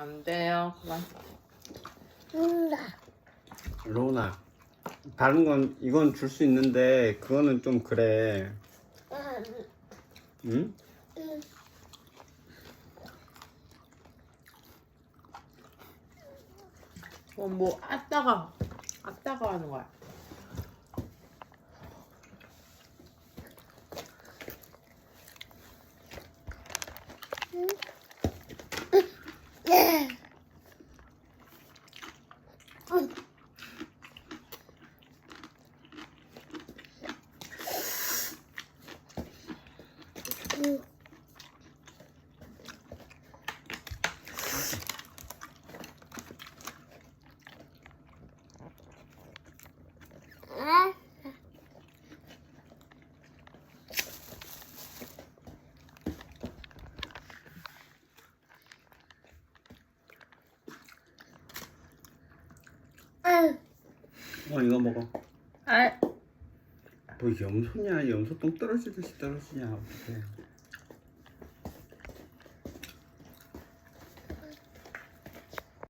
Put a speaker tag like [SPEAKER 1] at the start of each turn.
[SPEAKER 1] 안 돼요. 그만.
[SPEAKER 2] 음,
[SPEAKER 3] 로나 다른 건 이건 줄 수 있는데 그거는 좀 그래 응?
[SPEAKER 1] 어, 뭐 아따가 아따가 하는 거야. 음.
[SPEAKER 3] 어 이거 먹어.
[SPEAKER 1] 아,
[SPEAKER 3] 뭐 염소냐 염소 똥 떨어지듯이 떨어지냐 어떡해